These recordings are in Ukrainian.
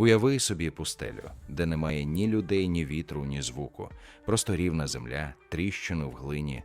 Уяви собі пустелю, де немає ні людей, ні вітру, ні звуку, просто рівна земля, тріщини в глині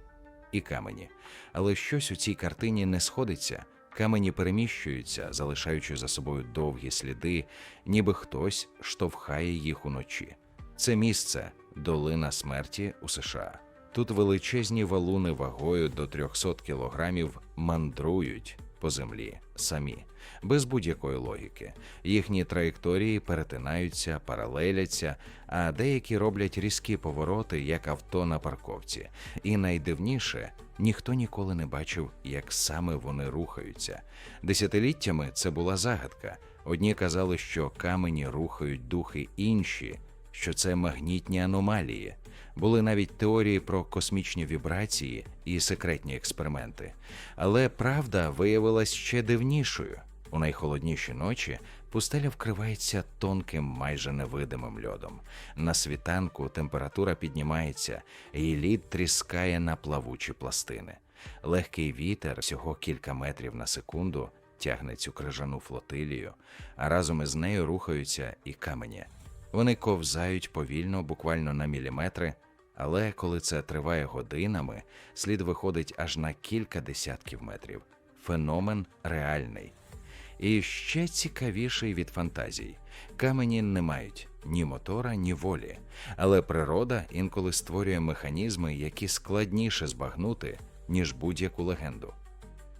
і камені. Але щось у цій картині не сходиться. Камені переміщуються, залишаючи за собою довгі сліди, ніби хтось штовхає їх уночі. Це місце долина смерті у США. Тут величезні валуни вагою до 300 кілограмів мандрують по землі самі, без будь-якої логіки. Їхні траєкторії перетинаються, паралеляться, а деякі роблять різкі повороти, як авто на парковці. І найдивніше, ніхто ніколи не бачив, як саме вони рухаються. Десятиліттями це була загадка. Одні казали, що камені рухають духи інші, що це магнітні аномалії. Були навіть теорії про космічні вібрації і секретні експерименти. Але правда виявилась ще дивнішою. У найхолодніші ночі пустеля вкривається тонким, майже невидимим льодом. На світанку температура піднімається, і лід тріскає на плавучі пластини. Легкий вітер, всього кілька метрів на секунду, тягне цю крижану флотилію, а разом із нею рухаються і камені. Вони ковзають повільно, буквально на міліметри, але коли це триває годинами, слід виходить аж на кілька десятків метрів. Феномен реальний. І ще цікавіший від фантазій. Камені не мають ні мотора, ні волі, але природа інколи створює механізми, які складніше збагнути, ніж будь-яку легенду.